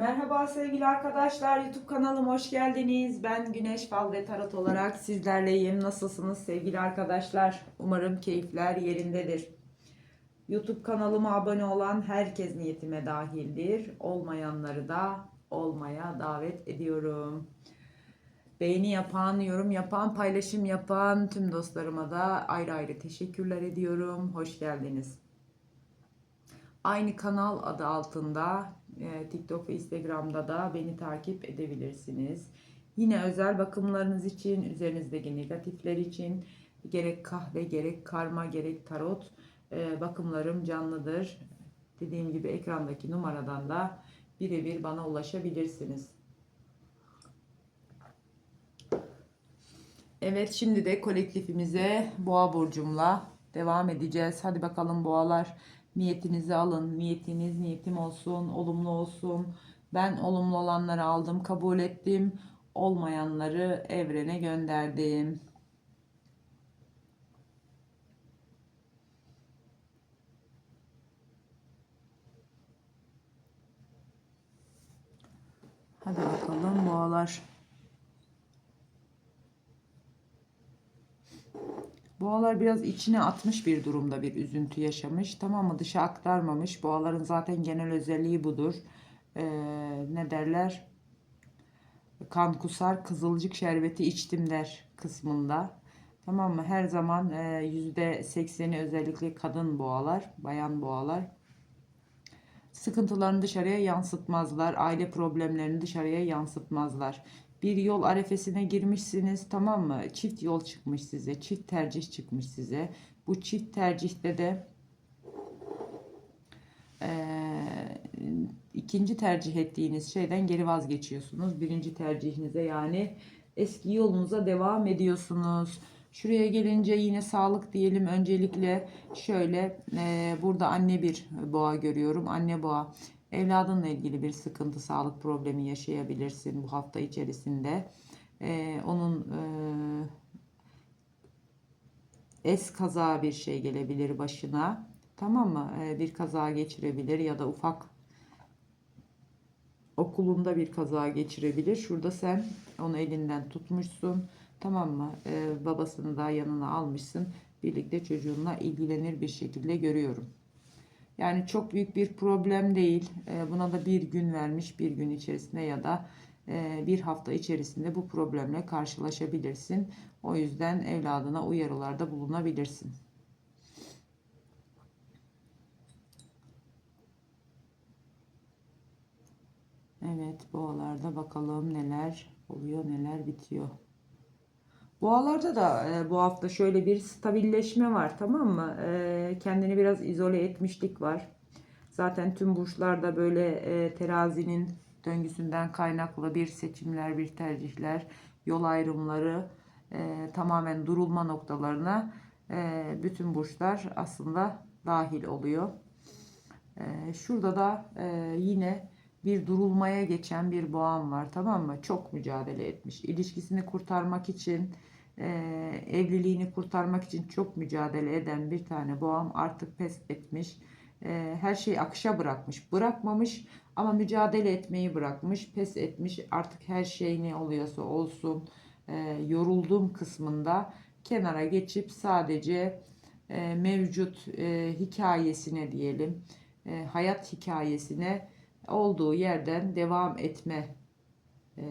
Merhaba sevgili arkadaşlar YouTube kanalıma hoş geldiniz. Ben Güneş Fal ve Tarot olarak sizlerleyim. Nasılsınız sevgili arkadaşlar? Umarım keyifler yerindedir. YouTube kanalıma abone olan herkes niyetime dahildir. Olmayanları da olmaya davet ediyorum. Beğeni yapan, yorum yapan, paylaşım yapan tüm dostlarıma da ayrı ayrı teşekkürler ediyorum. Hoş geldiniz. Aynı kanal adı altında TikTok ve Instagram'da da beni takip edebilirsiniz. Yine özel bakımlarınız için, üzerinizdeki negatifler için gerek kahve, gerek karma, gerek tarot e, bakımlarım canlıdır. Dediğim gibi ekrandaki numaradan da birebir bana ulaşabilirsiniz. Evet şimdi de kolektifimize boğa burcumla devam edeceğiz. Hadi bakalım boğalar niyetinizi alın. Niyetiniz niyetim olsun, olumlu olsun. Ben olumlu olanları aldım, kabul ettim. Olmayanları evrene gönderdim. Hadi bakalım boğalar. Boğalar biraz içine atmış bir durumda bir üzüntü yaşamış. Tamam mı? Dışa aktarmamış. Boğaların zaten genel özelliği budur. Ee, ne derler? Kan kusar, kızılcık şerbeti içtim der kısmında. Tamam mı? Her zaman e, yüzde sekseni özellikle kadın boğalar, bayan boğalar. Sıkıntılarını dışarıya yansıtmazlar. Aile problemlerini dışarıya yansıtmazlar bir yol arefesine girmişsiniz tamam mı? Çift yol çıkmış size. Çift tercih çıkmış size. Bu çift tercihte de e, ikinci tercih ettiğiniz şeyden geri vazgeçiyorsunuz. Birinci tercihinize yani eski yolunuza devam ediyorsunuz. Şuraya gelince yine sağlık diyelim. Öncelikle şöyle e, burada anne bir boğa görüyorum. Anne boğa Evladınla ilgili bir sıkıntı, sağlık problemi yaşayabilirsin bu hafta içerisinde. Ee, onun e, es kaza bir şey gelebilir başına. Tamam mı? Ee, bir kaza geçirebilir ya da ufak okulunda bir kaza geçirebilir. Şurada sen onu elinden tutmuşsun. Tamam mı? Ee, babasını da yanına almışsın. Birlikte çocuğunla ilgilenir bir şekilde görüyorum. Yani çok büyük bir problem değil. Ee, buna da bir gün vermiş bir gün içerisinde ya da e, bir hafta içerisinde bu problemle karşılaşabilirsin. O yüzden evladına uyarılarda bulunabilirsin. Evet boğalarda bakalım neler oluyor neler bitiyor. Boğalarda da e, bu hafta şöyle bir stabilleşme var tamam mı? E, kendini biraz izole etmişlik var. Zaten tüm burçlarda böyle e, terazinin döngüsünden kaynaklı bir seçimler, bir tercihler, yol ayrımları e, tamamen durulma noktalarına e, bütün burçlar aslında dahil oluyor. E, şurada da e, yine bir durulmaya geçen bir boğam var tamam mı? Çok mücadele etmiş. İlişkisini kurtarmak için e, evliliğini kurtarmak için çok mücadele eden bir tane boğam artık pes etmiş. E, her şeyi akışa bırakmış. Bırakmamış ama mücadele etmeyi bırakmış. Pes etmiş. Artık her şey ne oluyorsa olsun e, yorulduğum kısmında kenara geçip sadece e, mevcut e, hikayesine diyelim e, hayat hikayesine olduğu yerden devam etme e,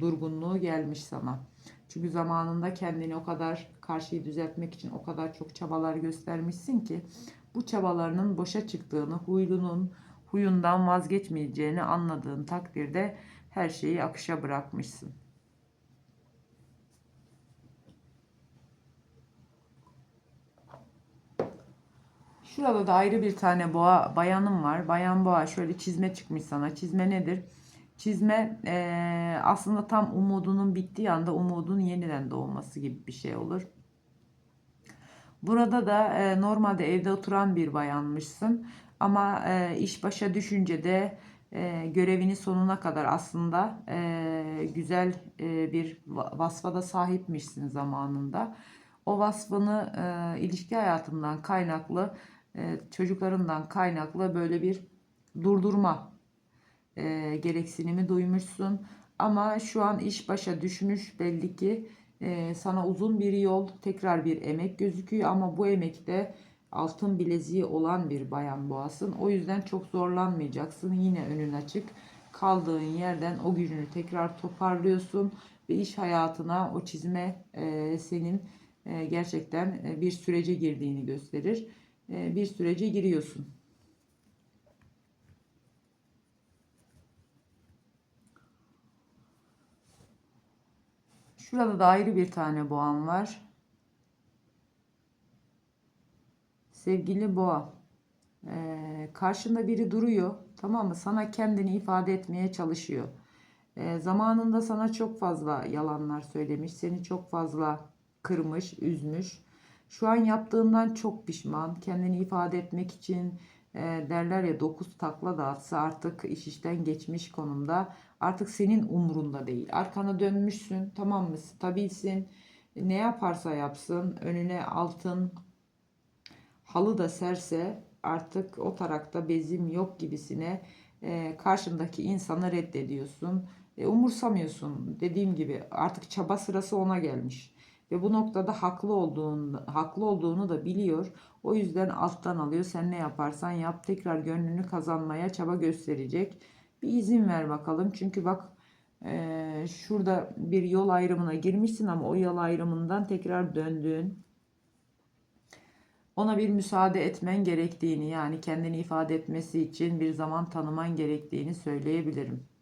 durgunluğu gelmiş sana. Çünkü zamanında kendini o kadar karşıyı düzeltmek için o kadar çok çabalar göstermişsin ki bu çabalarının boşa çıktığını, huylunun huyundan vazgeçmeyeceğini anladığın takdirde her şeyi akışa bırakmışsın. Şurada da ayrı bir tane boğa bayanım var. Bayan boğa şöyle çizme çıkmış sana. Çizme nedir? Çizme e, aslında tam umudunun bittiği anda umudun yeniden doğması gibi bir şey olur. Burada da e, normalde evde oturan bir bayanmışsın. Ama e, iş başa düşünce de e, görevini sonuna kadar aslında e, güzel e, bir vasfa da sahipmişsin zamanında. O vasfını e, ilişki hayatından kaynaklı, e, çocuklarından kaynaklı böyle bir durdurma e, gereksinimi duymuşsun. Ama şu an iş başa düşmüş belli ki e, sana uzun bir yol, tekrar bir emek gözüküyor ama bu emekte altın bileziği olan bir bayan boğasın. O yüzden çok zorlanmayacaksın. Yine önün açık. Kaldığın yerden o gücünü tekrar toparlıyorsun ve iş hayatına o çizme e, senin e, gerçekten e, bir sürece girdiğini gösterir. E, bir sürece giriyorsun. Şurada da ayrı bir tane boğam var. Sevgili boğa, e, karşında biri duruyor, tamam mı? Sana kendini ifade etmeye çalışıyor. E, zamanında sana çok fazla yalanlar söylemiş, seni çok fazla kırmış, üzmüş. Şu an yaptığından çok pişman. Kendini ifade etmek için e, derler ya dokuz takla da atsa artık iş işten geçmiş konumda. Artık senin umrunda değil. Arkana dönmüşsün, tamam mı? Stabilsin. Ne yaparsa yapsın, önüne altın halı da serse artık o tarakta bezim yok gibisine e, karşındaki insanı reddediyorsun. E, umursamıyorsun. Dediğim gibi artık çaba sırası ona gelmiş. Ve bu noktada haklı olduğunu, haklı olduğunu da biliyor. O yüzden alttan alıyor. Sen ne yaparsan yap tekrar gönlünü kazanmaya çaba gösterecek. Bir izin ver bakalım. Çünkü bak e, şurada bir yol ayrımına girmişsin ama o yol ayrımından tekrar döndüğün ona bir müsaade etmen gerektiğini yani kendini ifade etmesi için bir zaman tanıman gerektiğini söyleyebilirim.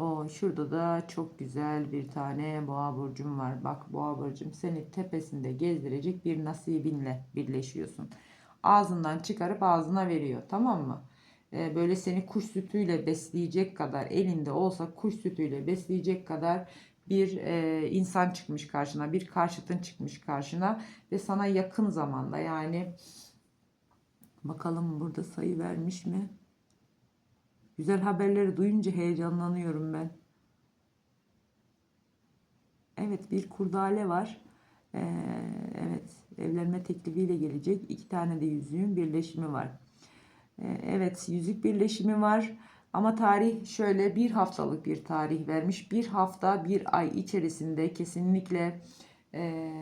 O şurada da çok güzel bir tane boğa burcum var. Bak boğa burcum seni tepesinde gezdirecek bir nasibinle birleşiyorsun. Ağzından çıkarıp ağzına veriyor. Tamam mı? Ee, böyle seni kuş sütüyle besleyecek kadar elinde olsa kuş sütüyle besleyecek kadar bir e, insan çıkmış karşına, bir karşıtın çıkmış karşına ve sana yakın zamanda yani bakalım burada sayı vermiş mi? Güzel haberleri duyunca heyecanlanıyorum ben. Evet bir kurdale var. Ee, evet evlenme teklifiyle gelecek. İki tane de yüzüğün birleşimi var. Ee, evet yüzük birleşimi var. Ama tarih şöyle bir haftalık bir tarih vermiş. Bir hafta bir ay içerisinde kesinlikle e,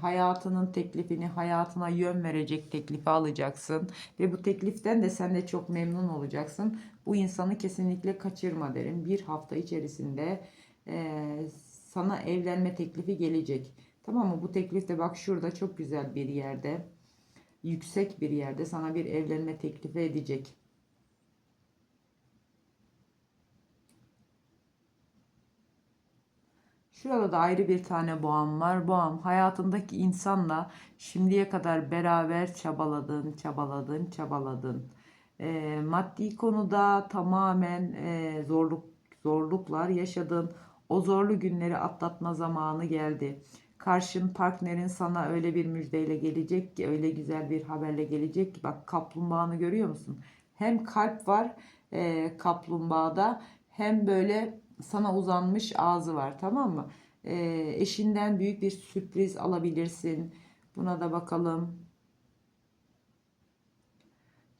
hayatının teklifini, hayatına yön verecek teklifi alacaksın. Ve bu tekliften de sen de çok memnun olacaksın. Bu insanı kesinlikle kaçırma derim. Bir hafta içerisinde e, sana evlenme teklifi gelecek. Tamam mı? Bu teklif de bak şurada çok güzel bir yerde. Yüksek bir yerde sana bir evlenme teklifi edecek. Şurada da ayrı bir tane boğam var. Boğam hayatındaki insanla şimdiye kadar beraber çabaladın, çabaladın, çabaladın. E, maddi konuda tamamen e, zorluk zorluklar yaşadın. O zorlu günleri atlatma zamanı geldi. Karşın partnerin sana öyle bir müjdeyle gelecek ki, öyle güzel bir haberle gelecek ki. Bak kaplumbağanı görüyor musun? Hem kalp var e, kaplumbağada hem böyle sana uzanmış ağzı var tamam mı? E, eşinden büyük bir sürpriz alabilirsin. Buna da bakalım.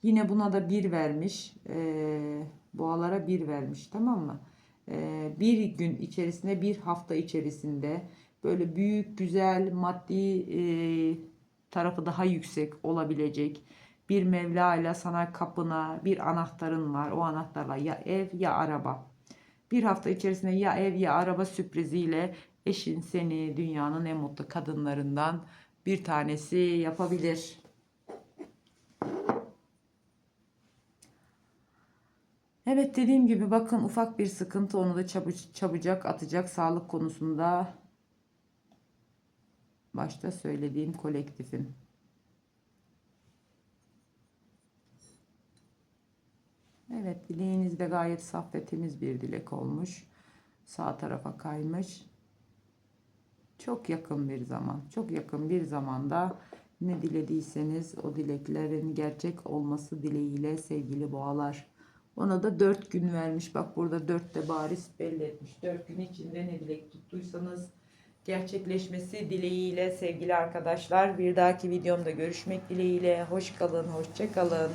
Yine buna da bir vermiş. E, boğalara bir vermiş tamam mı? E, bir gün içerisinde bir hafta içerisinde böyle büyük güzel maddi e, tarafı daha yüksek olabilecek bir Mevla ile sana kapına bir anahtarın var. O anahtarla ya ev ya araba. Bir hafta içerisinde ya ev ya araba sürpriziyle eşin seni dünyanın en mutlu kadınlarından bir tanesi yapabilir. Evet dediğim gibi bakın ufak bir sıkıntı onu da çabu çabucak atacak sağlık konusunda başta söylediğim kolektifin. Evet dileğiniz de gayet saf ve temiz bir dilek olmuş. Sağ tarafa kaymış. Çok yakın bir zaman, çok yakın bir zamanda ne dilediyseniz o dileklerin gerçek olması dileğiyle sevgili boğalar. Ona da dört gün vermiş. Bak burada dört de bariz belli etmiş. Dört gün içinde ne dilek tuttuysanız gerçekleşmesi dileğiyle sevgili arkadaşlar. Bir dahaki videomda görüşmek dileğiyle. Hoş kalın, hoşça kalın.